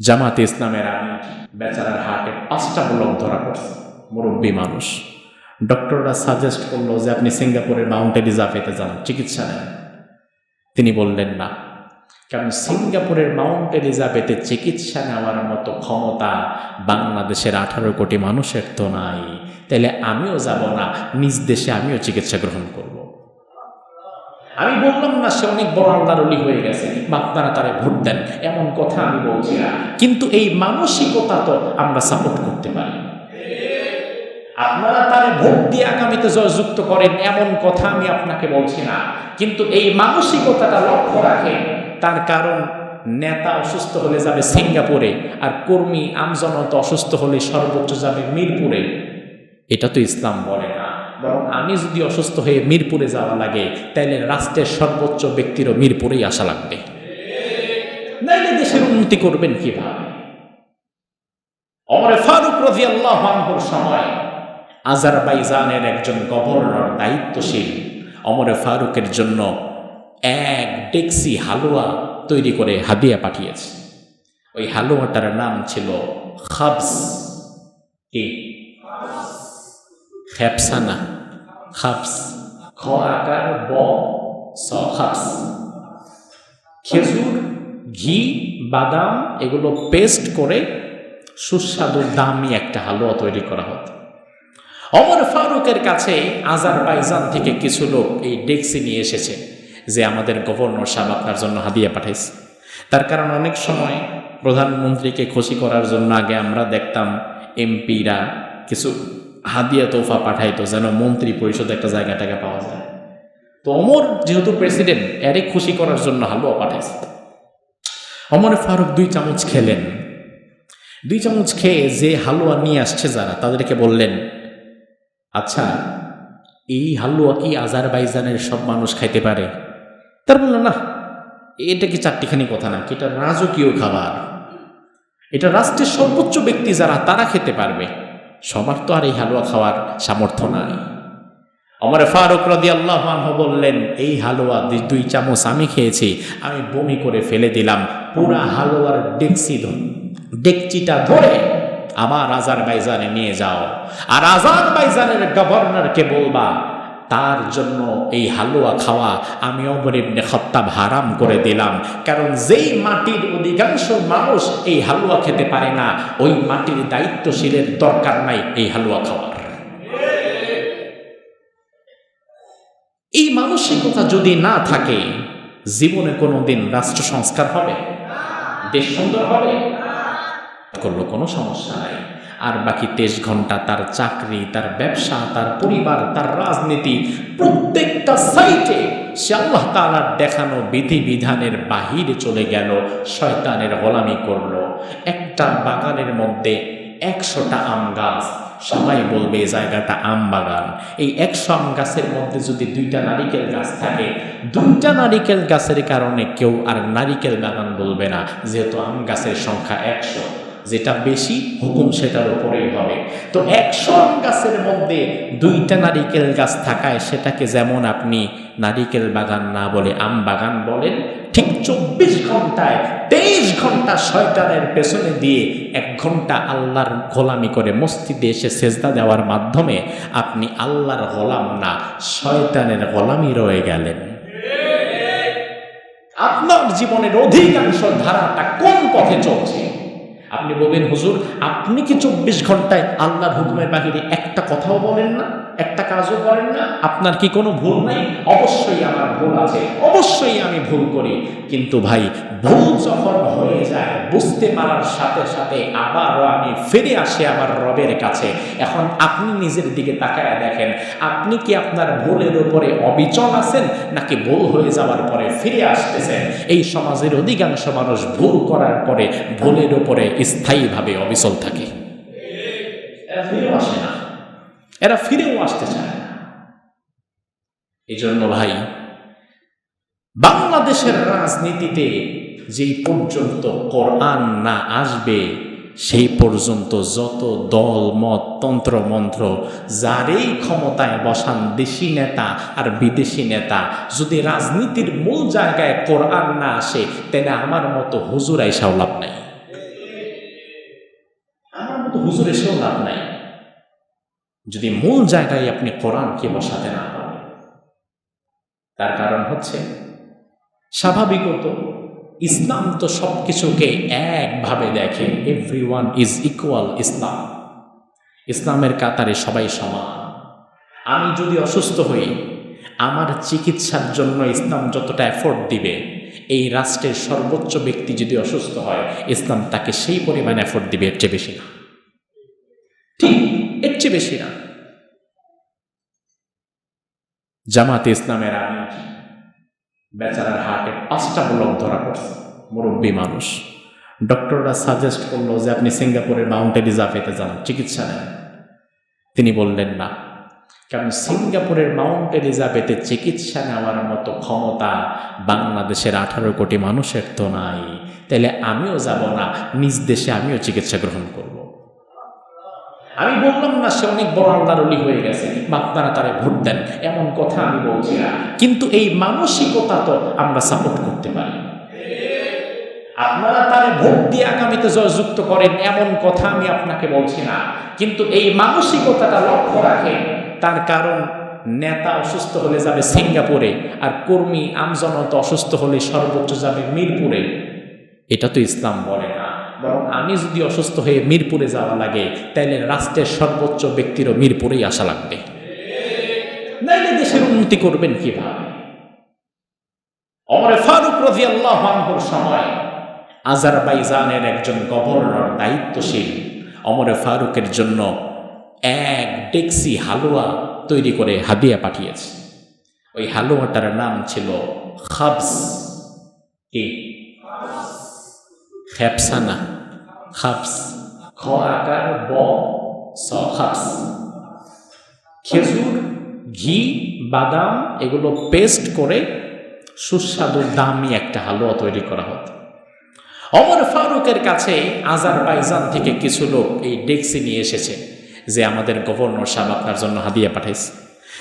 জামাতে ইসলামের আমি বেচারার হার্টে পাঁচটা ব্লক ধরা পড়ছে। মুরব্বী মানুষ। ডক্টররা সাজেস্ট করল যে আপনি সিঙ্গাপুরের মাউন্ট এলিজাবেথে যান, চিকিৎসা নেন। তিনি বললেন, না। কারণ সিঙ্গাপুরের মাউন্ট এলিজাবেথে চিকিৎসা নেওয়ার মতো ক্ষমতা বাংলাদেশের আঠারো কোটি মানুষের তো নাই। তাইলে আমিও যাব না। নিজ দেশে আমিও চিকিৎসা গ্রহণ করব। আমি বললাম না সে অনেক বড় আল্লাহর অলি হয়ে গেছে আপনারা তারা ভোট দেন, এমন কথা আমি বলছি না। কিন্তু এই মানসিকতা তো আমরা সাপোর্ট করতে পারি। আপনারা তারে ভোট দিয়ে আগামীতে জয়যুক্ত করেন, এমন কথা আমি আপনাকে বলছি না। কিন্তু এই মানসিকতাটা লক্ষ্য রাখেন, তার কারণ নেতা অসুস্থ হলে যাবে সিঙ্গাপুরে, আর কর্মী, আমজনত অসুস্থ হলে সর্বোচ্চ যাবে মিরপুরে। এটা তো ইসলাম বলে না। বরং আমি যদি অসুস্থ হয়ে মিরপুরে যাওয়া লাগে তাহলে রাষ্ট্রের সর্বোচ্চ ব্যক্তিরও মিরপুরেই আসা লাগবে। নাইলে দেশের উন্নতি করবেন কীভাবে? অমরে ফারুক রাজি আল্লাহ সময় আজারবাইজানের একজন গভর্নর দায়িত্বশীল অমরে ফারুকের জন্য এক ডেক্সি হালুয়া তৈরি করে হাদিয়া পাঠিয়েছে। ওই হালুয়াটার নাম ছিল খাবস। কি? খেপসানা। খাবস খ আকার ব স খাবস খেজুর ঘি বাদাম এগুলো পেস্ট করে সুস্বাদু দামি একটা হালুয়া তৈরি করা হতো অমর ফারুকের কাছে আজারবাইজান থেকে কিছু লোক এই ডেক্সি নিয়ে এসেছে যে আমাদের গভর্নর সাহেব আপনার জন্য হাদিয়া পাঠাইছে। তার কারণ অনেক সময় প্রধানমন্ত্রীকে খুশি করার জন্য আগে আমরা দেখতাম এমপিরা কিছু হাদিয়া তোফা পাঠাইতো যেন মন্ত্রী পরিষদে একটা জায়গা টাকা পাওয়া যায়। তো অমর যেহেতু প্রেসিডেন্ট এরে খুশি করার জন্য হালুয়া পাঠাইছে। অমর ফারুক দুই চামচ খেলেন। দুই চামচ খেয়ে যে হালুয়া নিয়ে আসছে যারা, তাদেরকে বললেন আচ্ছা এই হালুয়া কি আজারবাইজানের সব মানুষ খাইতে পারে? তার বলল না, এটা কি চারটিখানি কথা না এটা রাজকীয় খাবার। এটা রাষ্ট্রের সর্বোচ্চ ব্যক্তি যারা, তারা খেতে পারবে। সবার তো আর এই হালুয়া খাওয়ার সামর্থ্য নাই। আমার ফারুক রদি আল্লাহ বললেন, এই হালুয়া দুই- চামচ আমি খেয়েছি, আমি বমি করে ফেলে দিলাম। পুরা হালুয়ার ডেকসি ধ- ডেকচিটা ধরে আমার আজার বাইজানে নিয়ে যাও। আর আজার বাইজানের গভর্নরকে বলবা তার জন্য এই হালুয়া খাওয়া আমি অমর ইবনে খত্তাব হারাম করে দিলাম। কারণ যেই মাটির অধিকাংশ মানুষ এই হালুয়া খেতে পারে না, ওই মাটির দায়িত্বশীলের দরকার নাই এই হালুয়া খাওয়ার। এই মানসিকতা যদি না থাকে, জীবনে কোনোদিন রাষ্ট্র সংস্কার হবে? দেশ সুন্দর হবে? করল কোনো সমস্যা নাই। আর বাকি তেইশ ঘণ্টা তার চাকরি, তার ব্যবসা, তার পরিবার, তার রাজনীতি, প্রত্যেকটা সাইটে সে আল্লাহ তালার দেখানো বিধিবিধানের বাহিরে চলে গেল, শয়তানের গোলামি করল। একটা বাগানের মধ্যে একশোটা আম গাছ, সবাই বলবে এই জায়গাটা আম বাগান। এই একশো আম গাছের মধ্যে যদি দুইটা নারিকেল গাছ থাকে, দুইটা নারিকেল গাছের কারণে কেউ আর নারিকেল বাগান বলবে না, যেহেতু আম গাছের সংখ্যা একশো। যেটা বেশি হুকুম সেটার উপরেই হবে। তো একশো আম গাছের মধ্যে দুইটা নারিকেল গাছ থাকায় সেটাকে যেমন আপনি নারিকেল বাগান না বলে আম বাগান বলেন, ঠিক চব্বিশ ঘন্টায় তেইশ ঘণ্টা শয়তানের পেছনে দিয়ে এক ঘণ্টা আল্লাহর গোলামি করে মসজিদে এসে সেজদা দেওয়ার মাধ্যমে আপনি আল্লাহর গোলাম না, শয়তানের গোলামি রয়ে গেলেন। আপনার জীবনের অধিকাংশ ধারাটা কোন পথে চলছে? আপনি বলবেন, হুজুর, আপনি কি চব্বিশ ঘন্টায় আল্লাহর হুকুমের বাহিরে একটা কথাও বলেন না? একটা কাজও করেন না? আপনার কি কোনো ভুল নাই? অবশ্যই আমার ভুল আছে, অবশ্যই আমি ভুল করি। কিন্তু ভাই, ভুল যখন হয়ে যায়, বুঝতে পারার সাথে সাথে আবারও আমি ফিরে আসি আমার রবের কাছে। এখন আপনি নিজের দিকে তাকায় দেখেন, আপনি কি আপনার ভুলের উপরে অবিচল আছেন, নাকি ভুল হয়ে যাওয়ার পরে ফিরে আসতেছেন? এই সমাজের অধিকাংশ মানুষ ভুল করার পরে, ভুলের উপরে স্থায়ীভাবে অবিচল থাকে। এরা ফিরেও আসে না। এরা ফিরেও আসতে চায় এই জন্য ভাই, বাংলাদেশের রাজনীতিতে যেই পর্যন্ত কোরআন না আসবে, সেই পর্যন্ত যত দল, মত, তন্ত্র, মন্ত্র, যারই ক্ষমতায় বসান দেশি নেতা আর বিদেশি নেতা, যদি রাজনীতির মূল জায়গায় কোরআন না আসে তাহলে আমার মতো হুজুর আইসাও লাভ নাই। হুজুর এসেও লাভ নাই। যদি মূল জায়গায় আপনি কোরআনকে বসাতে না পারেন, তার কারণ হচ্ছে স্বাভাবিকত ইসলাম তো সব কিছুকে একভাবে দেখে এভরি ওয়ান ইজ ইকুয়াল ইসলাম। ইসলামের কাতারে সবাই সমান। আমি যদি অসুস্থ হই, আমার চিকিৎসার জন্য ইসলাম যতটা এফোর্ট দিবে, এই রাষ্ট্রের সর্বোচ্চ ব্যক্তি যদি অসুস্থ হয়, ইসলাম তাকে সেই পরিমাণ এফোর্ট দিবে এর চেয়ে বেশি না। চেয়ে বেশি না। জামাতে ইসলামের আমি বেচারার হার্টে পাঁচটা ব্লক ধরা পড়ছে, মুরব্বী মানুষ। ডক্টররা সাজেস্ট করল যে আপনি সিঙ্গাপুরের মাউন্ট এলিজাবেথে যান, চিকিৎসা নেন। তিনি বললেন, না। কারণ সিঙ্গাপুরের মাউন্ট এলিজাবেথে চিকিৎসা নেওয়ার মতো ক্ষমতা বাংলাদেশের আঠারো কোটি মানুষের তো নাই। তাইলে আমিও যাব না, নিজ দেশে আমিও চিকিৎসা গ্রহণ করব। আমি বললাম না, সে অনেক বড় আল্লাহর অলি হয়ে গেছে। আপনারা তারে ভোট দেন, এমন কথা আমি বলছি না। কিন্তু এই মানসিকতা তো আমরা সাপোর্ট করতে পারি। আপনারা তারে ভোট দিয়ে আগামীতে জয়যুক্ত করেন, এমন কথা আমি আপনাকে বলছি না। কিন্তু এই মানসিকতাটা লক্ষ্য রাখেন, তার কারণ নেতা অসুস্থ হলে যাবে সিঙ্গাপুরে, আর কর্মী, আমজনত অসুস্থ হলে সর্বোচ্চ যাবে মিরপুরে। এটা তো ইসলাম বলে না। বরং আমি যদি অসুস্থ হয়ে মিরপুরে যাওয়া লাগে তাহলে রাষ্ট্রের সর্বোচ্চ ব্যক্তিরও মিরপুরেই আসা লাগবে। নাইলে দেশের উন্নতি করবেন কীভাবে? অমরে ফারুক রাজি আল্লাহ সময় আজারবাইজানের একজন গভর্নর দায়িত্বশীল অমরে ফারুকের জন্য এক ডেক্সি হালুয়া তৈরি করে হাদিয়া পাঠিয়েছে। ওই হালুয়াটার নাম ছিল খাবস। কি? খ্যাপসানা খাবস খ আকার ব স খাবস খেজুর ঘি বাদাম এগুলো পেস্ট করে সুস্বাদু দামি একটা হালুয়া তৈরি করা হতো। অমর ফারুকের কাছে আজারবাইজান থেকে কিছু লোক এই ডেক্সি নিয়ে এসেছে যে আমাদের গভর্নর সাহেব আপনার জন্য হাদিয়া পাঠাইছে।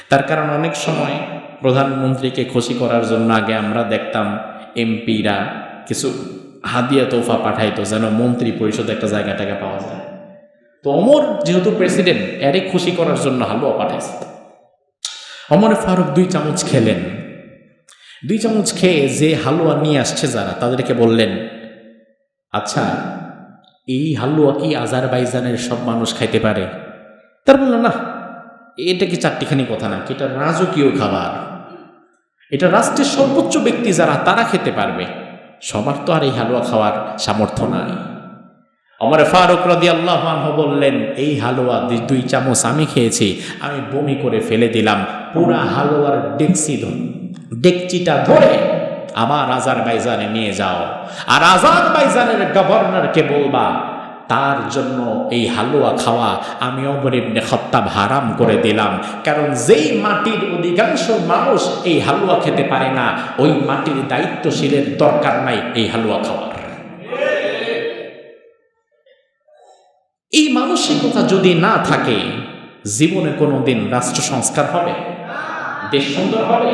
তার কারণ অনেক সময় প্রধানমন্ত্রীকে খুশি করার জন্য আগে আমরা দেখতাম এমপিরা কিছু হাদিয়া তোফা পাঠাইতো যেন মন্ত্রী পরিষদে একটা জায়গা টাকা পাওয়া যায়। তো অমর যেহেতু প্রেসিডেন্ট এরে খুশি করার জন্য হালুয়া পাঠাইছে। অমর ফারুক দুই চামচ খেলেন। দুই চামচ খেয়ে যে হালুয়া নিয়ে আসছে যারা, তাদেরকে বললেন আচ্ছা এই হালুয়া কি আজারবাইজানের সব মানুষ খাইতে পারে? তার বলল না, এটা কি চারটিখানি কথা না এটা রাজকীয় খাবার। এটা রাষ্ট্রের সর্বোচ্চ ব্যক্তি যারা, তারা খেতে পারবে। সবার তো আর এই হালুয়া খাওয়ার সামর্থ্য নাই। আমার ফারুক রদি আল্লাহ বললেন, এই হালুয়া দুই- চামচ আমি খেয়েছি, আমি বমি করে ফেলে দিলাম। পুরা হালুয়ার ডেকচি ডেকচিটা ধরে আমার আজার বাইজানে নিয়ে যাও। আর আজার বাইজানের গভর্নরকে বলবা তার জন্য এই হালুয়া খাওয়া আমি অমর ইবনে খত্তাব হারাম করে দিলাম। কারণ যেই মাটির অধিকাংশ মানুষ এই হালুয়া খেতে পারে না, ওই মাটির দায়িত্বশীলের দরকার নাই এই হালুয়া খাওয়ার। এই মানসিকতা যদি না থাকে, জীবনে কোনোদিন রাষ্ট্র সংস্কার হবে? দেশ সুন্দর হবে?